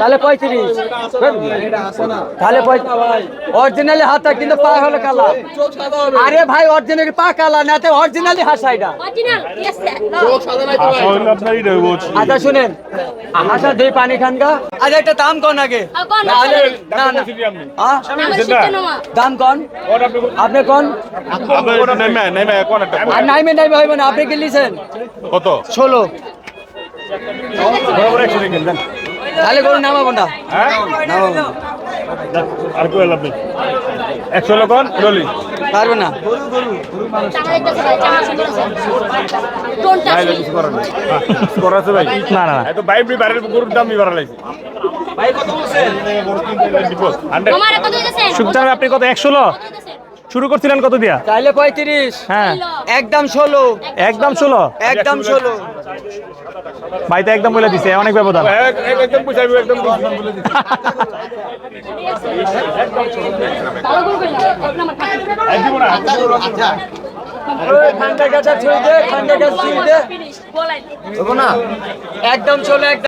তাহলে পঁয়ত্রিশ। তাহলে অরিজিনালি হাতটা কিন্তু পা হলো কালা। আরে ভাই অরিজিনালি পা কালা না তো অরিজিনালি হাসা এটা। আচ্ছা শুনেন। হাসা দুই পানি খান গা। আচ্ছা একটা দাম কন আগে? না না নমা দাম কন? আপনি কোন? নাইমে নাইমে হইব না আপনি কি লিছেন কত? ষোলো। একশো তাহলে গরু নামাবো না হ্যাঁ। আর কই লাভ নেই। একশো লোকন ডলি পারবে না। সুখচান আপনি কত এক ষোলো কত দিতেছেন? শুরু করছিলেন কত দিয়া? তাহলে পঁয়ত্রিশ। হ্যাঁ। একদম ষোলো। একদম ষোলো? একদম ষোলো। ভাই তো একদম বলে দিছে অনেক ব্যবধান। একদম ষোলো একদম